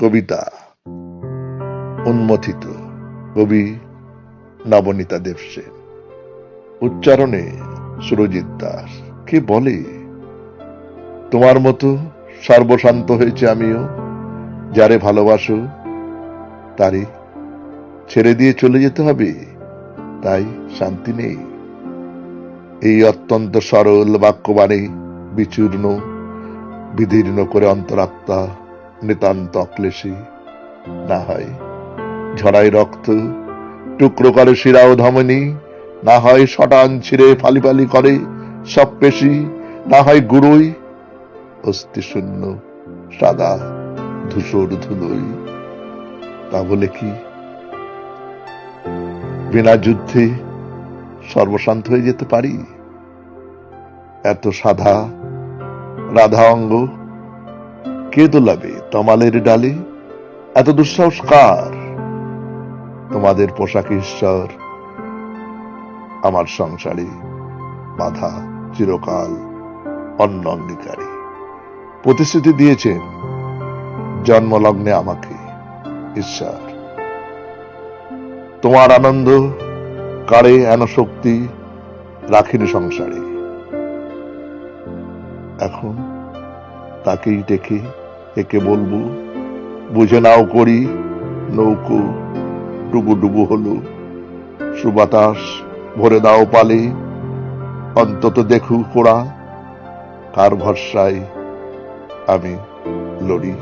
কবিতা উন্মথিত কবি নবনীতা দেবসেন উচ্চারণে সুরজিৎ দাস। কে বলে? তোমার মতো সর্বশান্ত হয়েছে আমিও। যারে ভালোবাসো তারে ছেড়ে দিয়ে চলে যেতে হবে। তাই শান্তি নেই। এই অত্যন্ত সরল বাক্যবাণী বিচূর্ণ, বিদীর্ণ করে অন্তরাত্মা নিতান্ত অক্লেশী না হয় ঝড়াই রক্ত, টুকরো করে শিরা ও ধমনী, না হয় শটান ছিঁড়ে ফালি ফালি করে সব পেশি, না হয় গুড়োই অস্থি শূন্য, সাদা ধূসর ধুলোই। তা বলে কি? বিনা যুদ্ধে সর্বশান্ত হয়ে যেতে পারি? এত সাধা, রাধা অঙ্গ কে দোলাবে তমালের ডালে? এত দুঃসাহস কার? তোমাদের পোশাক ঈশ্বর, আমার সংসারে বাধা চিরকাল অন্য অঙ্গীকারী প্রতিশ্রুতি দিয়েছেন জন্মলগ্নে আমাকে, ঈশ্বর। তোমার আনন্দ কারে এন শক্তি রাখিনি সংসারে? এখন তাকেই ডেকে একে বলব, বুঝে নাও করি, নৌকো ডুবু ডুবু হলো। সুবাতাস, ভরে দাও পালে, অন্তত দেখু কোড়া কার ভরসায় আমি লড়ি।